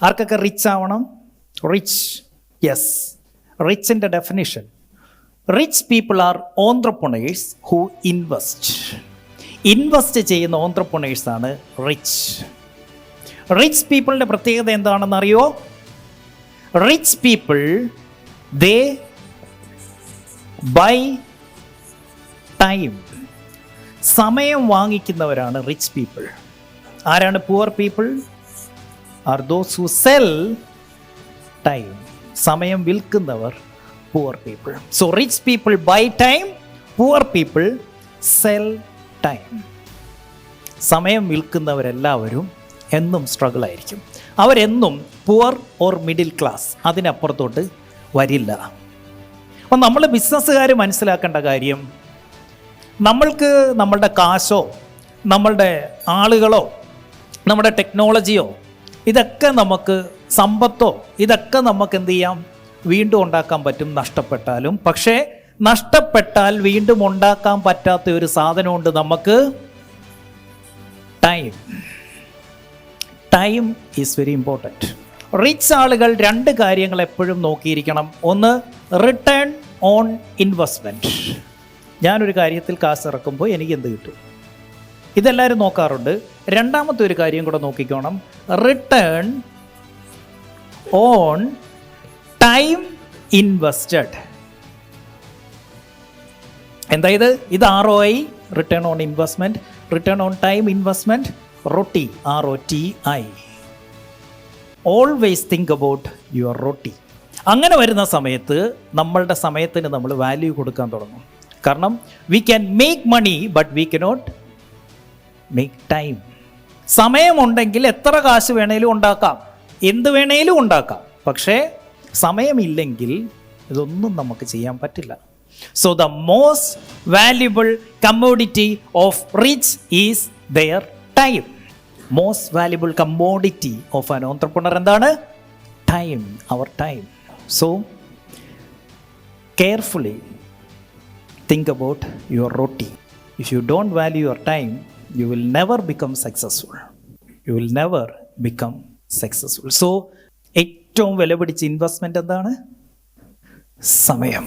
ആർക്കൊക്കെ റിച്ച് ആവണം? Rich yes റിച്ചിന്റെ definition rich people are entrepreneurs who invest invest ചെയ്യുന്ന ഓന്ത്രപ്രണേഴ്സാണ് റിച്ച് റിച്ച് പീപ്പിളിന്റെ പ്രത്യേകത എന്താണെന്ന് അറിയോ rich people they buy time സമയം വാങ്ങിക്കുന്നവരാണ് റിച്ച് പീപ്പിൾ ആരാണ് poor people are those who sell time സമയം വിൽക്കുന്നവർ poor people so rich people buy time poor people sell time സമയം വിൽക്കുന്നവരെല്ലാവരും എന്നും സ്ട്രഗിൾ ആയിരിക്കും. അവരെന്നും പുവർ ഓർ മിഡിൽ ക്ലാസ് അതിനപ്പുറത്തോട്ട് വരില്ല. അപ്പം നമ്മൾ ബിസിനസ്സുകാർ മനസ്സിലാക്കേണ്ട കാര്യം നമ്മൾക്ക് നമ്മളുടെ കാശോ നമ്മളുടെ ആളുകളോ നമ്മുടെ ടെക്നോളജിയോ ഇതൊക്കെ നമുക്ക് സമ്പത്തോ ഇതൊക്കെ നമുക്ക് എന്ത് ചെയ്യാം? വീണ്ടും ഉണ്ടാക്കാൻ പറ്റും നഷ്ടപ്പെട്ടാലും. പക്ഷേ നഷ്ടപ്പെട്ടാൽ വീണ്ടും ഉണ്ടാക്കാൻ പറ്റാത്ത ഒരു സാധനമുണ്ട് നമുക്ക് time time is very important rich ആളുകൾ രണ്ട് കാര്യങ്ങൾ എപ്പോഴും നോക്കിയിരിക്കണം. ഒന്ന് റിട്ടേൺ ഓൺ ഇൻവെസ്റ്റ്മെന്റ് ഞാനൊരു കാര്യത്തിൽ കാശ് ഇറക്കുമ്പോൾ എനിക്ക് എന്ത് കിട്ടും? ഇതെല്ലാവരും നോക്കാറുണ്ട്. രണ്ടാമത്തെ ഒരു കാര്യം കൂടെ നോക്കിക്കോണം. റിട്ടേൺ ഓൺ ടൈം ഇൻവെസ്റ്റഡ് എന്താ ഇത്? ഇത് R O I return on investment return on time investment ROTI R O T I always think about your ROTI അങ്ങനെ വരുന്ന സമയത്ത് നമ്മളുടെ സമയത്തിന് നമ്മൾ വാല്യൂ കൊടുക്കാൻ തുടങ്ങും. കാരണം we can make money but we cannot make time സമയമുണ്ടെങ്കിൽ എത്ര കാശ് വേണേലും ഉണ്ടാക്കാം. എന്ത് വേണേലും ഉണ്ടാക്കാം. പക്ഷേ സമയമില്ലെങ്കിൽ ഇതൊന്നും നമുക്ക് ചെയ്യാൻ പറ്റില്ല. So the most valuable commodity of rich is their time most valuable commodity of an entrepreneur എന്താണ്? Time our time so carefully think about your ROTI if you don't value your time, you will never become successful. You will never become successful. So, ഏറ്റവും വില പിടിച്ച investment എന്താണ് സമയം